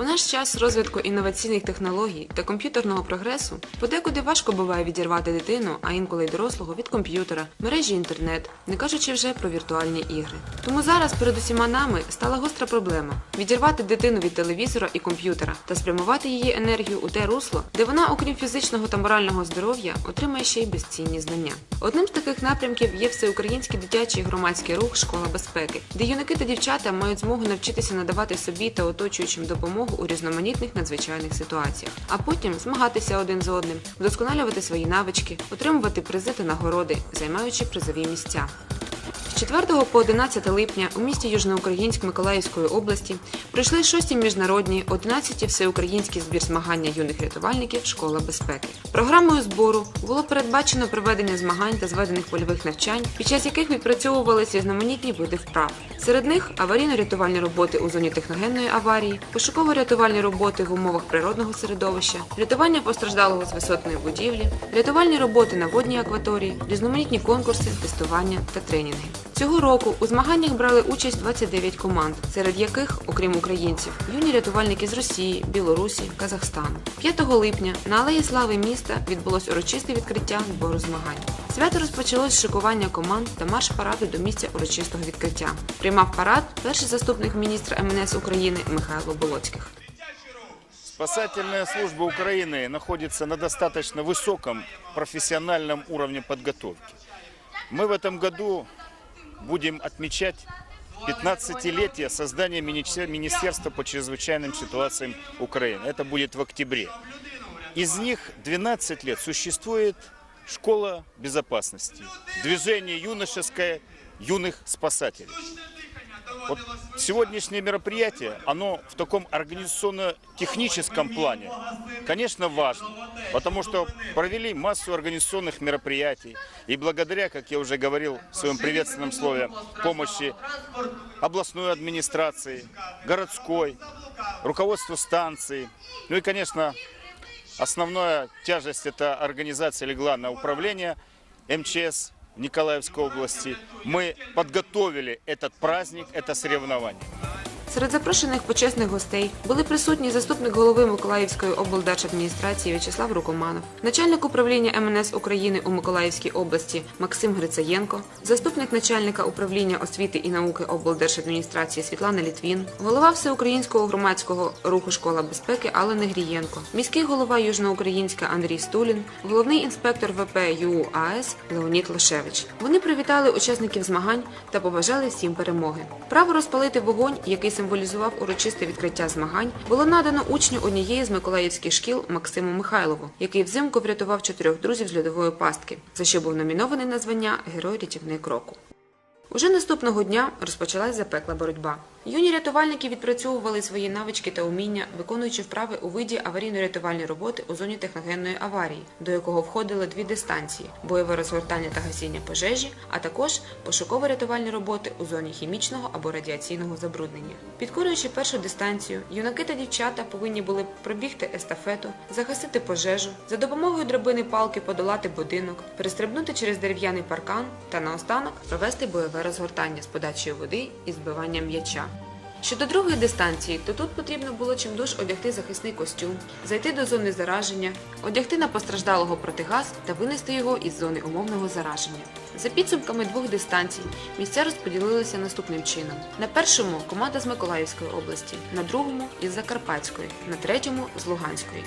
У наш час розвитку інноваційних технологій та комп'ютерного прогресу подекуди важко буває відірвати дитину, а інколи й дорослого від комп'ютера, мережі інтернет, не кажучи вже про віртуальні ігри. Тому зараз перед усіма нами стала гостра проблема відірвати дитину від телевізора і комп'ютера та спрямувати її енергію у те русло, де вона, окрім фізичного та морального здоров'я, отримає ще й безцінні знання. Одним з таких напрямків є всеукраїнський дитячий громадський рух Школа безпеки, де юнаки та дівчата мають змогу навчитися надавати собі та оточуючим допомогу у різноманітних надзвичайних ситуаціях, а потім змагатися один з одним, вдосконалювати свої навички, отримувати призи та нагороди, займаючи призові місця. З 4 по 11 липня у місті Южноукраїнськ Миколаївської області пройшли шості міжнародні 11 всеукраїнські збір змагання юних рятувальників Школа безпеки. Програмою збору було передбачено проведення змагань та зведених польових навчань, під час яких відпрацьовувалися різноманітні види вправ. Серед них аварійно-рятувальні роботи у зоні техногенної аварії, пошуково-рятувальні роботи в умовах природного середовища, рятування постраждалого з висотної будівлі, рятувальні роботи на водній акваторії, різноманітні конкурси, тестування та тренінги. Цього року у змаганнях брали участь 29 команд, серед яких, окрім українців, юні рятувальники з Росії, Білорусі, Казахстану. 5 липня на Алеї Слави міста відбулось урочисте відкриття збору змагань. Свято розпочалось з шикування команд та марш-параду до місця урочистого відкриття. Приймав парад перший заступник міністра МНС України Михайло Болоцьких. Спасательная служба Украины находится на достаточно высоком профессиональном уровне подготовки. Мы в этом году будем отмечать 15-летие создания Министер- Министерства по чрезвычайным ситуациям Украины. Это будет в октябре. Из них 12 лет существует школа безопасности, движение юношеское юных спасателей. Вот сегодняшнее мероприятие, оно в таком организационно-техническом плане, конечно, важно, потому что провели массу организационных мероприятий, и благодаря, как я уже говорил в своем приветственном слове, помощи областной администрации, городской, руководству станции, ну и, конечно, основная тяжесть эта организация легла на управление МЧС Николаевской области. Мы подготовили этот праздник, это соревнование. Серед запрошених почесних гостей були присутні заступник голови Миколаївської облдержадміністрації В'ячеслав Рукоманов, начальник управління МНС України у Миколаївській області Максим Грицаєнко, заступник начальника управління освіти і науки облдержадміністрації Світлана Літвін, голова всеукраїнського громадського руху Школа безпеки Алла Негрієнко, міський голова Южноукраїнська Андрій Стулін, головний інспектор ВП ЮАС Леонід Лошевич. Вони привітали учасників змагань та побажали всім перемоги. Право розпалити вогонь, який символізував урочисте відкриття змагань, було надано учню однієї з миколаївських шкіл Максиму Михайлову, який взимку врятував чотирьох друзів з льодової пастки, за що був номінований на звання Герой рятівник року. Уже наступного дня розпочалась запекла боротьба. Юні рятувальники відпрацьовували свої навички та уміння, виконуючи вправи у виді аварійно-рятувальної роботи у зоні техногенної аварії, до якого входили дві дистанції бойове розгортання та гасіння пожежі, а також пошуково-рятувальні роботи у зоні хімічного або радіаційного забруднення. Підкорюючи першу дистанцію, юнаки та дівчата повинні були пробігти естафету, загасити пожежу, за допомогою драбини палки подолати будинок, перестрибнути через дерев'яний паркан та наостанок провести бойове розгортання з подачею води і збиванням м'яча. Щодо другої дистанції, то тут потрібно було чимдуж одягти захисний костюм, зайти до зони зараження, одягти на постраждалого протигаз та винести його із зони умовного зараження. За підсумками двох дистанцій місця розподілилися наступним чином: на першому команда з Миколаївської області, на другому із Закарпатської, на третьому з Луганської.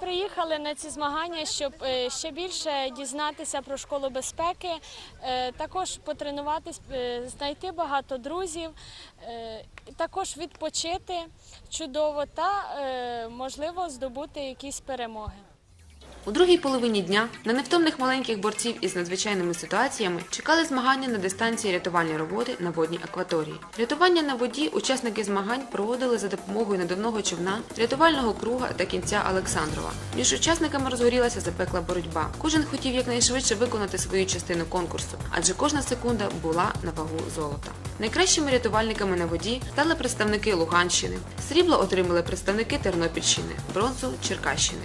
Приїхали на ці змагання, щоб е, ще більше дізнатися про школу безпеки, е, також потренуватись, е, знайти багато друзів, також відпочити чудово та можливо здобути якісь перемоги. У другій половині дня на невтомних маленьких борців із надзвичайними ситуаціями чекали змагання на дистанції рятувальні роботи на водній акваторії. Рятування на воді учасники змагань проводили за допомогою надувного човна, рятувального круга та кінця Олександрова. Між учасниками розгорілася запекла боротьба. Кожен хотів якнайшвидше виконати свою частину конкурсу, адже кожна секунда була на вагу золота. Найкращими рятувальниками на воді стали представники Луганщини. Срібло отримали представники Тернопільщини, бронзу Черкащини.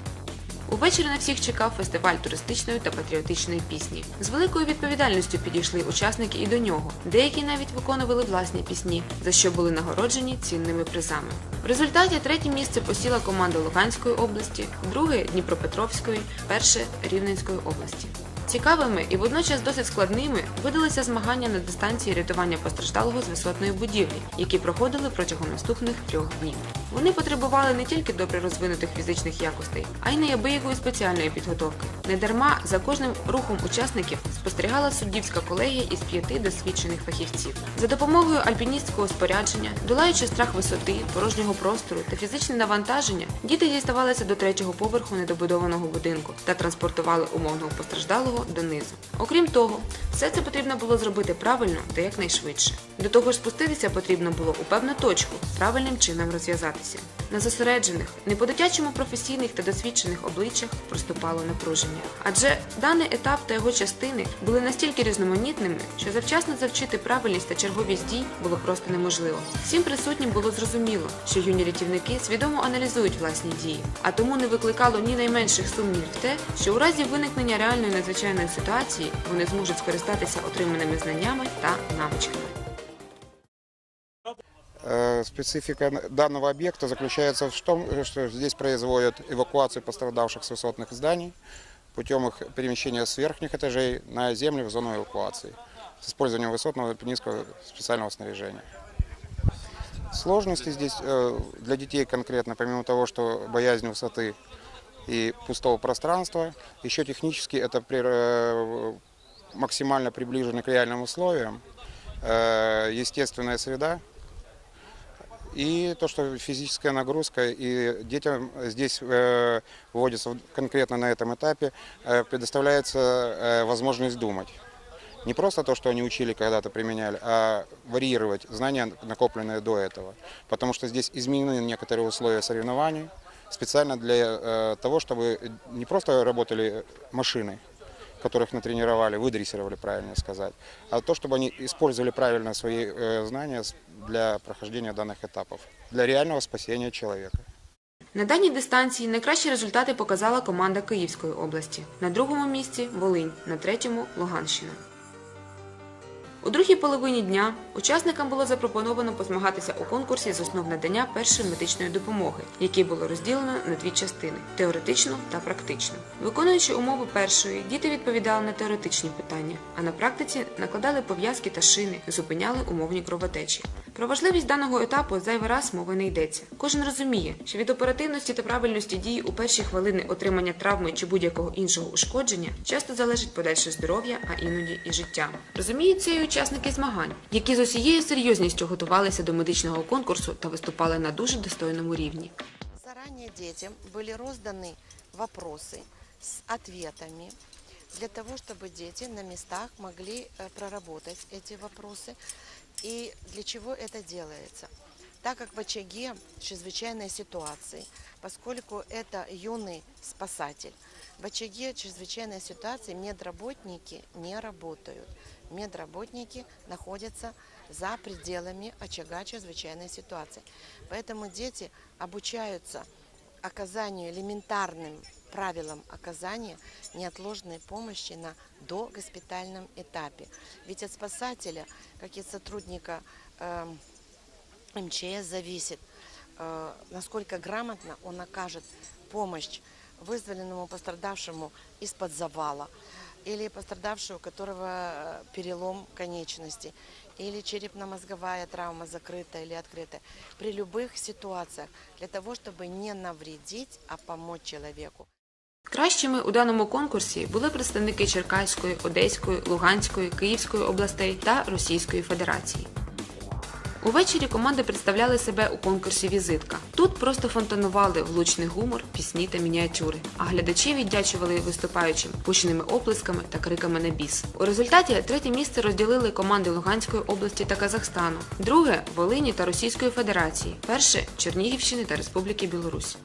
Увечері на всіх чекав фестиваль туристичної та патріотичної пісні. З великою відповідальністю підійшли учасники і до нього. Деякі навіть виконували власні пісні, за що були нагороджені цінними призами. В результаті третє місце посіла команда Луганської області, друге Дніпропетровської, перше Рівненської області. Цікавими і водночас досить складними видалися змагання на дистанції рятування постраждалого з висотної будівлі, які проходили протягом наступних трьох днів. Вони потребували не тільки добре розвинутих фізичних якостей, а й неабиякої спеціальної підготовки. Недарма за кожним рухом учасників спостерігала суддівська колегія із п'яти досвідчених фахівців. За допомогою альпіністського спорядження, долаючи страх висоти, порожнього простору та фізичне навантаження, діти діставалися до третього поверху недобудованого будинку та транспортували умовного постраждалого донизу. Окрім того, все це потрібно було зробити правильно та якнайшвидше. До того ж, спуститися потрібно було у певну точку, правильним чином розв'язатися. На зосереджених, не по-дитячому професійних та досвідчених обличчях проступало напруження. Адже даний етап та його частини були настільки різноманітними, що завчасно завчити правильність та черговість дій було просто неможливо. Всім присутнім було зрозуміло, що юні рятівники свідомо аналізують власні дії, а тому не викликало ні найменших сумнівів в те, що у разі виникнення реальної надзвичайної ситуації вони зможуть скористатися отриманими знаннями та навичками. Специфика данного объекта заключается в том, что здесь производят эвакуацию пострадавших с высотных зданий путем их перемещения с верхних этажей на землю в зону эвакуации с использованием высотного альпинистского специального снаряжения. Сложности здесь э, для детей конкретно, помимо того, что боязнь высоты и пустого пространства, еще технически это э, максимально приближено к реальным условиям, э, естественная среда, и то, что физическая нагрузка, и детям здесь э, вводится в- конкретно на этом этапе, э, предоставляется э, возможность думать. Не просто то, что они учили когда-то, применяли, а варьировать знания, накопленные до этого. Потому что здесь изменены некоторые условия соревнований специально для э, того, чтобы не просто работали машины, которых натренировали, выдрессировали, правильно сказать, а то, чтобы они использовали правильно свои э, знания с- для прохождения данных этапов, для реального спасения человека. На даній дистанції найкращі результати показала команда Київської області. На другому місці Волинь, на третьому Луганщина. У другій половині дня учасникам було запропоновано позмагатися у конкурсі з основ надання першої медичної допомоги, який було розділено на дві частини теоретичну та практичну. Виконуючи умови першої, діти відповідали на теоретичні питання, а на практиці накладали пов'язки та шини, зупиняли умовні кровотечі. Про важливість даного етапу зайвий раз мови не йдеться. Кожен розуміє, що від оперативності та правильності дій у перші хвилини отримання травми чи будь-якого іншого ушкодження часто залежить подальше здоров'я, а іноді і життя. Розуміють це і учасники змагань, які з усією серйозністю готувалися до медичного конкурсу та виступали на дуже достойному рівні. Заранее детям были розданы вопросы с ответами для того, чтобы дети на местах могли э, проработать эти вопросы. И для чего это делается? Так как в очаге чрезвычайной ситуации, поскольку это юный спасатель, в очаге чрезвычайной ситуации медработники не работают. Медработники находятся за пределами очага чрезвычайной ситуации. Поэтому дети обучаются оказанию элементарным правилам оказания неотложной помощи на догоспитальном этапе. Ведь от спасателя, как и от сотрудника эм, МЧС, зависит, э, насколько грамотно он окажет помощь вызволенному пострадавшему из-под завала или пострадавшего, у которого э, перелом конечности, или черепно-мозговая травма закрытая или открытая. При любых ситуациях для того, чтобы не навредить, а помочь человеку. Кращими у даному конкурсі були представники Черкаської, Одеської, Луганської, Київської областей та Російської Федерації. Увечері команди представляли себе у конкурсі Візитка. Тут просто фонтанували влучний гумор, пісні та мініатюри, а глядачі віддячували виступаючим гучними оплесками та криками на біс. У результаті третє місце розділили команди Луганської області та Казахстану, друге Волині та Російської Федерації, перше Чернігівщини та Республіки Білорусь.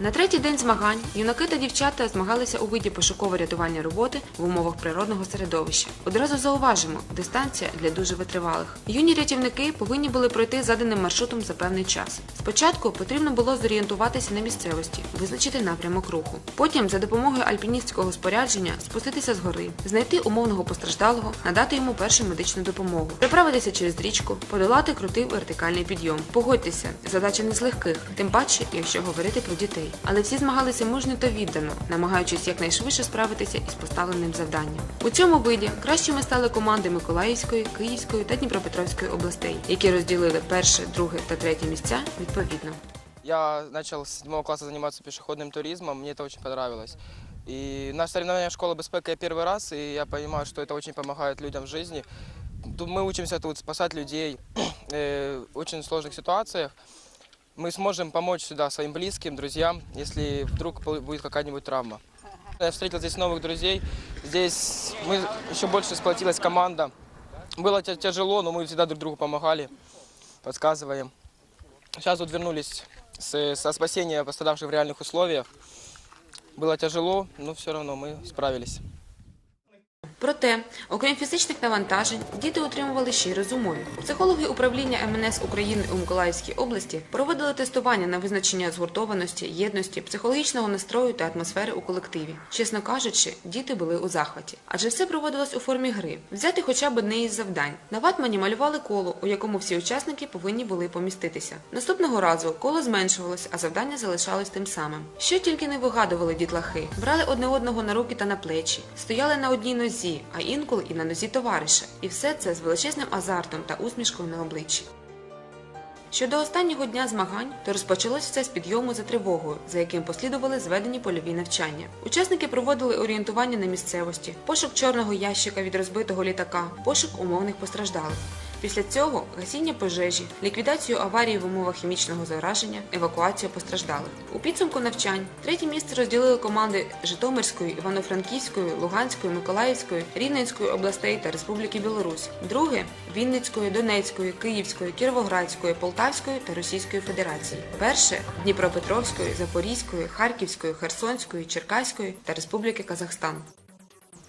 На третій день змагань юнаки та дівчата змагалися у виді пошуково-рятувальної роботи в умовах природного середовища. Одразу зауважимо, дистанція для дуже витривалих. Юні рятівники повинні були пройти заданим маршрутом за певний час. Спочатку потрібно було зорієнтуватися на місцевості, визначити напрямок руху. Потім, за допомогою альпіністського спорядження, спуститися з гори, знайти умовного постраждалого, надати йому першу медичну допомогу, переправитися через річку, подолати крутий вертикальний підйом. Погодьтеся, задача не з легких, тим паче, якщо говорити про дітей Але всі змагалися мужньо та віддано, намагаючись якнайшвидше справитися із поставленим завданням. У цьому виді кращими стали команди Миколаївської, Київської та Дніпропетровської областей, які розділили перше, друге та третє місця відповідно. Я начал с седьмого класса заниматься пешеходным туризмом, мне это очень понравилось. И на соревнования школы Беспека я первый раз, и я понимаю, что это очень помогает людям в жизни. Тут мы учимся тут спасать людей э, в очень сложных ситуациях. Мы сможем помочь сюда своим близким, друзьям, если вдруг бу- будет какая-нибудь травма. Я встретил здесь новых друзей. Здесь мы еще больше сплотилась команда. Было тя- тяжело, но мы всегда друг другу помогали, подсказываем. Сейчас вот вернулись с, со спасения пострадавших в реальных условиях. Было тяжело, но все равно мы справились. Проте, окрім фізичних навантажень, діти отримували ще й розумові. Психологи управління МНС України у Миколаївській області проводили тестування на визначення згуртованості, єдності, психологічного настрою та атмосфери у колективі. Чесно кажучи, діти були у захваті, адже все проводилось у формі гри. Взяти хоча б одне із завдань. На ватмані малювали коло, у якому всі учасники повинні були поміститися. Наступного разу коло зменшувалось, а завдання залишалось тим самим. Що тільки не вигадували дітлахи, брали одне одного на руки та на плечі, стояли на одній нозі, а інколи і на нозі товариша. І все це з величезним азартом та усмішкою на обличчі. Щодо останнього дня змагань, то розпочалось все з підйому за тривогою, за яким послідували зведені польові навчання. Учасники проводили орієнтування на місцевості, пошук чорного ящика від розбитого літака, пошук умовних постраждалих. Після цього гасіння пожежі, ліквідацію аварії в умовах хімічного зараження, евакуацію постраждалих. У підсумку навчань третє місце розділили команди Житомирської, Івано-Франківської, Луганської, Миколаївської, Рівненської областей та Республіки Білорусь. Друге Вінницької, Донецької, Київської, Кіровоградської, Полтавської та Російської Федерації. Перше Дніпропетровської, Запорізької, Харківської, Херсонської, Черкаської та Республіки Казахстан.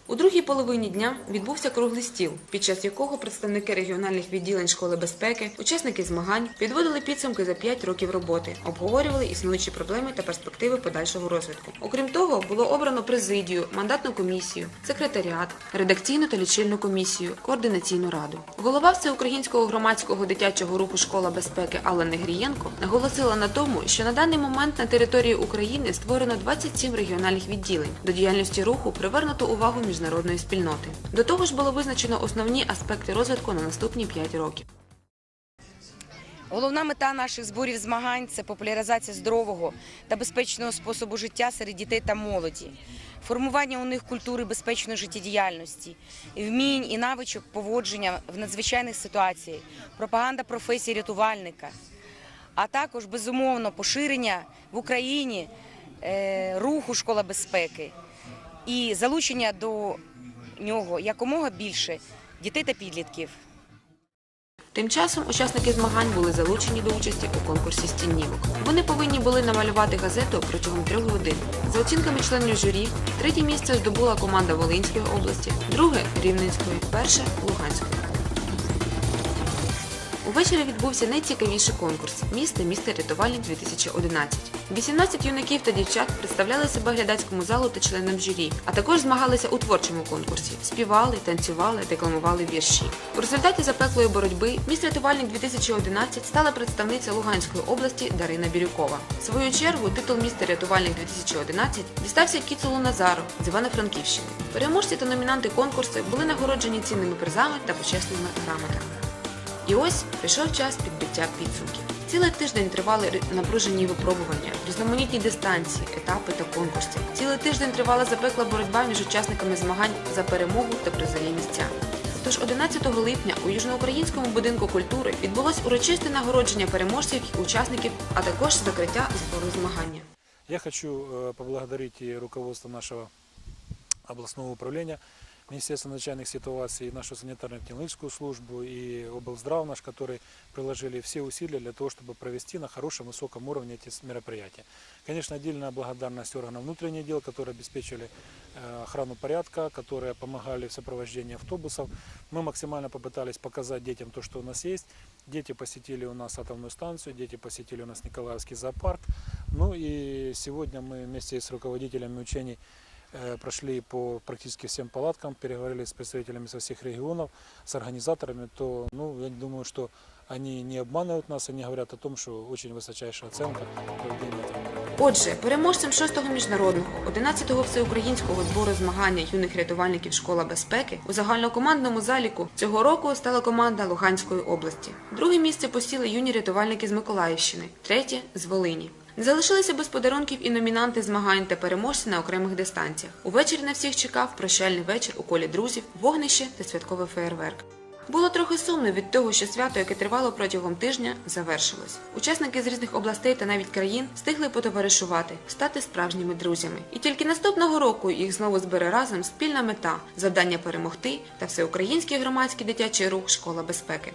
У другій половині дня відбувся круглий стіл, під час якого представники регіональних відділень школи безпеки, учасники змагань підводили підсумки за 5 років роботи, обговорювали існуючі проблеми та перспективи подальшого розвитку. Окрім того, було обрано президію, мандатну комісію, секретаріат, редакційну та лічильну комісію, координаційну раду. Голова всеукраїнського громадського дитячого руху Школа безпеки Алла Негрієнко наголосила на тому, що на даний момент на території України створено 27 регіональних відділень. До діяльності руху привернуто увагу міжнародної спільноти. До того ж було визначено основні аспекти розвитку на наступні 5 років. Головна мета наших зборів змагань це популяризація здорового та безпечного способу життя серед дітей та молоді, формування у них культури безпечної життєдіяльності, вмінь і навичок поводження в надзвичайних ситуаціях, пропаганда професії рятувальника, а також безумовно поширення в Україні е, руху школа безпеки і залучення до нього якомога більше дітей та підлітків. Тим часом учасники змагань були залучені до участі у конкурсі стінівок. Вони повинні були намалювати газету протягом трьох годин. За оцінками членів журі, третє місце здобула команда Волинської області, друге Рівненської, перше Луганської. Увечері відбувся найцікавіший конкурс Місто місто рятувальник 2011. 18 юнаків та дівчат представляли себе глядацькому залу та членам журі, а також змагалися у творчому конкурсі. Співали, танцювали, декламували вірші. У результаті запеклої боротьби міст рятувальник 2011 стала представниця Луганської області Дарина Бірюкова. В свою чергу титул міста рятувальник 2011 дістався Кіцулу Назару з Івано-Франківщини. Переможці та номінанти конкурсу були нагороджені цінними призами та почесними грамотами. І ось прийшов час підбиття підсумків. Цілий тиждень тривали напружені випробування, різноманітні дистанції, етапи та конкурси. Цілий тиждень тривала запекла боротьба між учасниками змагань за перемогу та призові місця. Тож 11 липня у Южноукраїнському будинку культури відбулось урочисте нагородження переможців і учасників, а також закриття збору змагання. Я хочу э, поблагодарить руководство нашего областного управления Министерство надзвичайных ситуаций, и нашу санитарно-техническую службу, и облздрав наш, которые приложили все усилия для того, чтобы провести на хорошем, высоком уровне эти с- мероприятия. Конечно, отдельная благодарность органам внутренних дел, которые обеспечили э, охрану порядка, которые помогали в сопровождении автобусов. Мы максимально попытались показать детям то, что у нас есть. Дети посетили у нас атомную станцию, дети посетили у нас Николаевский зоопарк. Ну и сегодня мы вместе с руководителями учений э, прошли по практически всем палаткам, переговорили с представителями со всех регионов, с организаторами, то ну, я думаю, что они не обманывают нас, они говорят о том, что очень высочайшая оценка проведения этого мероприятия. Отже, переможцем 6-го міжнародного, 11-го всеукраїнського збору змагання юних рятувальників Школа безпеки у загальнокомандному заліку цього року стала команда Луганської області. Друге місце посіли юні рятувальники з Миколаївщини, третє з Волині. Залишилися без подарунків і номінанти змагань та переможці на окремих дистанціях. Увечері на всіх чекав прощальний вечір у колі друзів, вогнище та святковий феєрверк. Було трохи сумно від того, що свято, яке тривало протягом тижня, завершилось. Учасники з різних областей та навіть країн встигли потоваришувати, стати справжніми друзями. І тільки наступного року їх знову збере разом спільна мета завдання перемогти та всеукраїнський громадський дитячий рух Школа безпеки.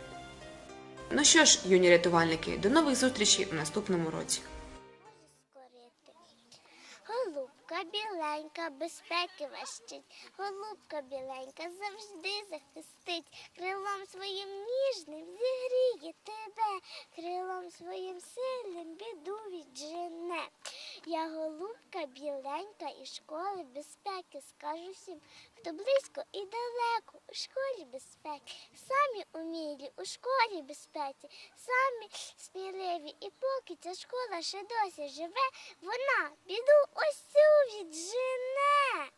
Ну що ж, юні рятувальники, до нових зустрічей у наступному році. Голубка біленька, безпеки вещить. Голубка біленька завжди захистить. Крилом своїм ніжним зігріє тебе, крилом своїм сильним біду віджене. Я голубка біленька і школи безпеки. Скажу всім, хто близько і далеко у школі безпеки. Самі умілі у школі безпеці, самі сміливі. І поки ця школа ще досі живе, вона біду ось цю віджене.